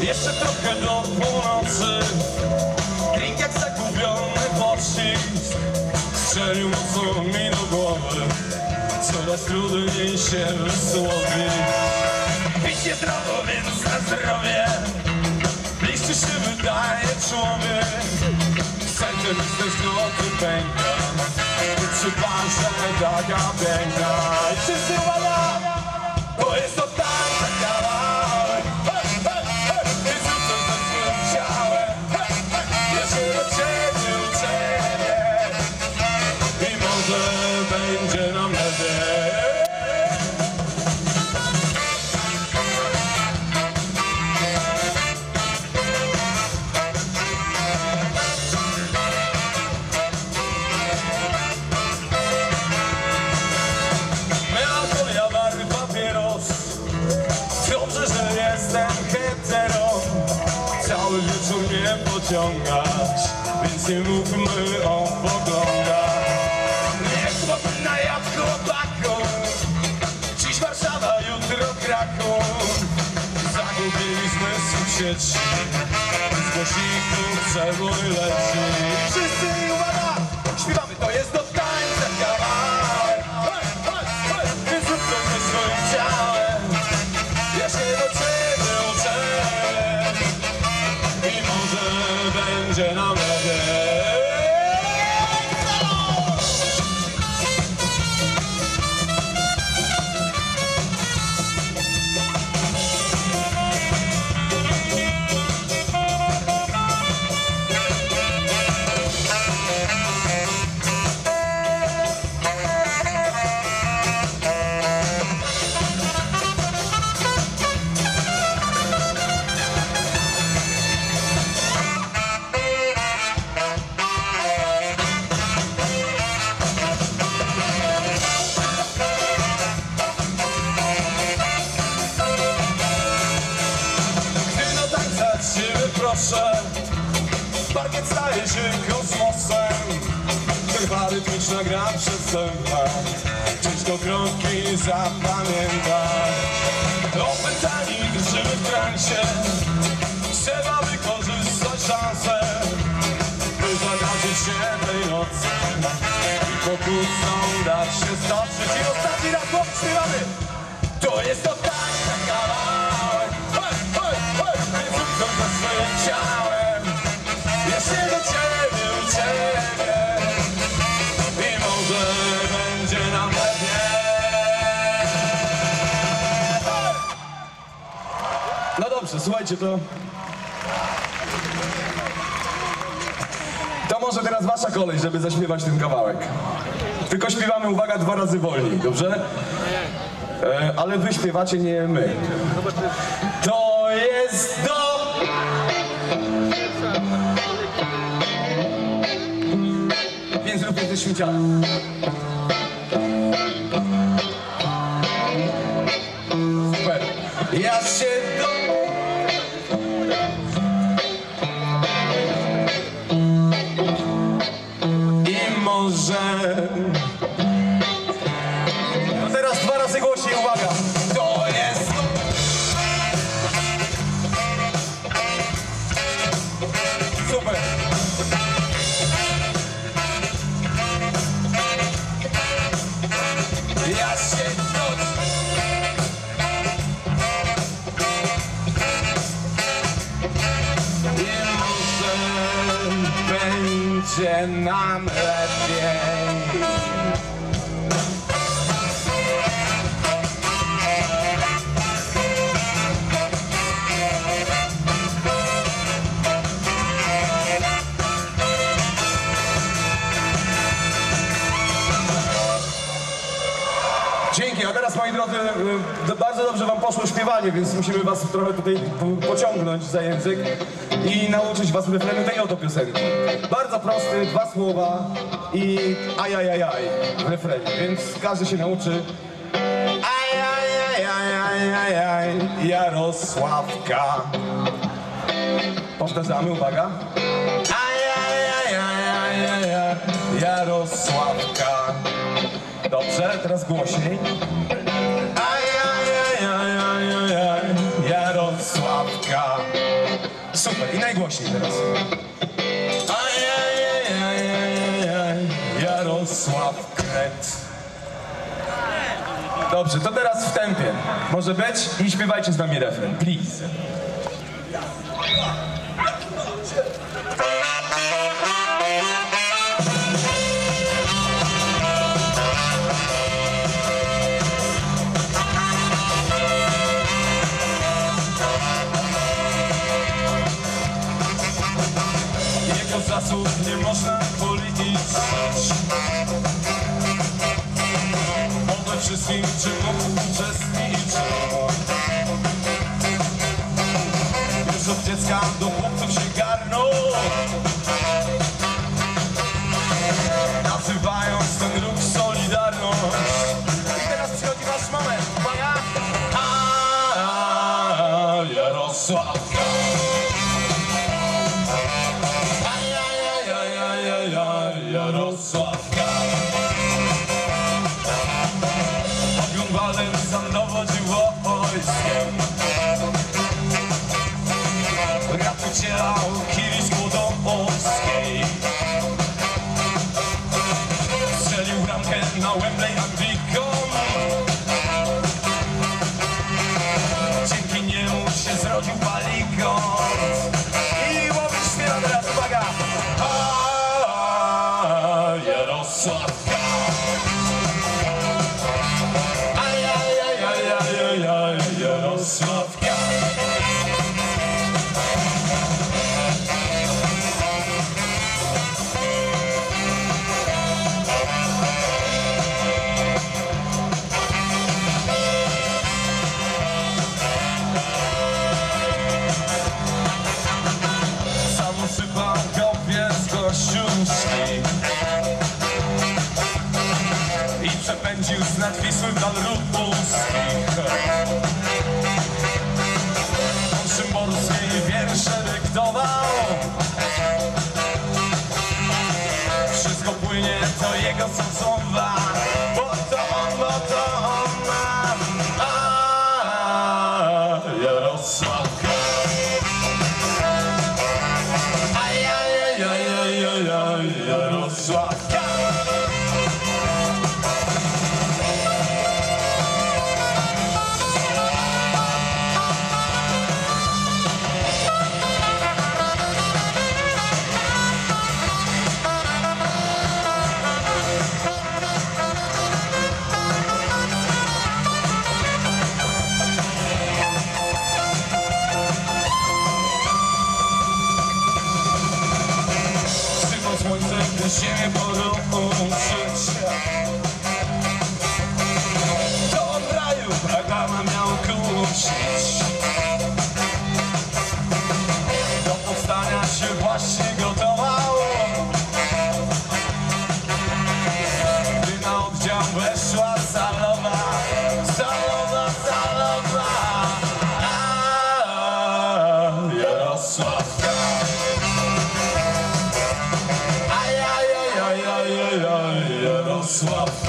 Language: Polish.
Jeszcze trochę do północy. Drink jak zagubiony pocisk Strzelił mocno mi do głowy. Coraz trudniej się wysłowić Pić zdrowo, więc na zdrowie. Bliższy się wydaje człowiek. Serce mi z tej zgloty pęka Czy pasza taka piękna I wszyscy może będzie nam lepiej. Dobrze, że jestem hetero. Cały wieczór mnie pociągasz Więc nie mówmy o poglądach Kraków Zagubiliśmy w sieci Z głośników przebój leci Chyba rytmiczna gra przestępna Ciężko kroki zapamiętać. Opętani drżymy w transie Trzeba wykorzystać szansę By zadarzyć się tej nocy. I pokusą dać się stoczyć I ostatni raz chłop śpiewamy To jest to ze swoim ciałem. Ja się do ciebie ucieknę dobrze, słuchajcie, to... To może teraz wasza kolej, żeby zaśpiewać ten kawałek. Tylko śpiewamy, uwaga, dwa razy wolniej, dobrze? E, ale wy śpiewacie, nie my. To jest do... Więc zróbmy też śmieciane. Nam lepiej. Dzięki, a teraz moi drodzy, y, bardzo dobrze wam poszło śpiewanie, więc musimy was trochę tutaj po- pociągnąć za język i nauczyć was refrenu tej oto piosenki. Bardzo prosty, dwa słowa i ajajajaj w refrenie, więc każdy się nauczy. Ajajajajajaj, Jarosławka. Powtarzamy, uwaga. Ajajajajajaj, Jarosławka. Dobrze, teraz głośniej. Jarosławka. głośniej teraz. Ajajajajajaj, Jarosław Kret. Dobrze, to teraz w tempie. Może być? I śpiewajcie z nami refren, please. Jego zasług nie można policzyć. We wszystkim, czym mógł uczestniczył Już od dziecka do chłopców się garnął się zrodził Balikon I łowisz śpiewa teraz, uwaga! A, Jarosławka Ajajajajajaj, Jarosławka Sam Wszystko płynie, to jego słowa Bo to on, bo to on nam A, Jarosławka Ajajajajajaj, Jarosławka się poruszyć Do raju pragana miał kusić Do powstania się właśnie gotowało. Gdy na oddział weszła salowa Salowa, salowa. Jarosław Wrocław.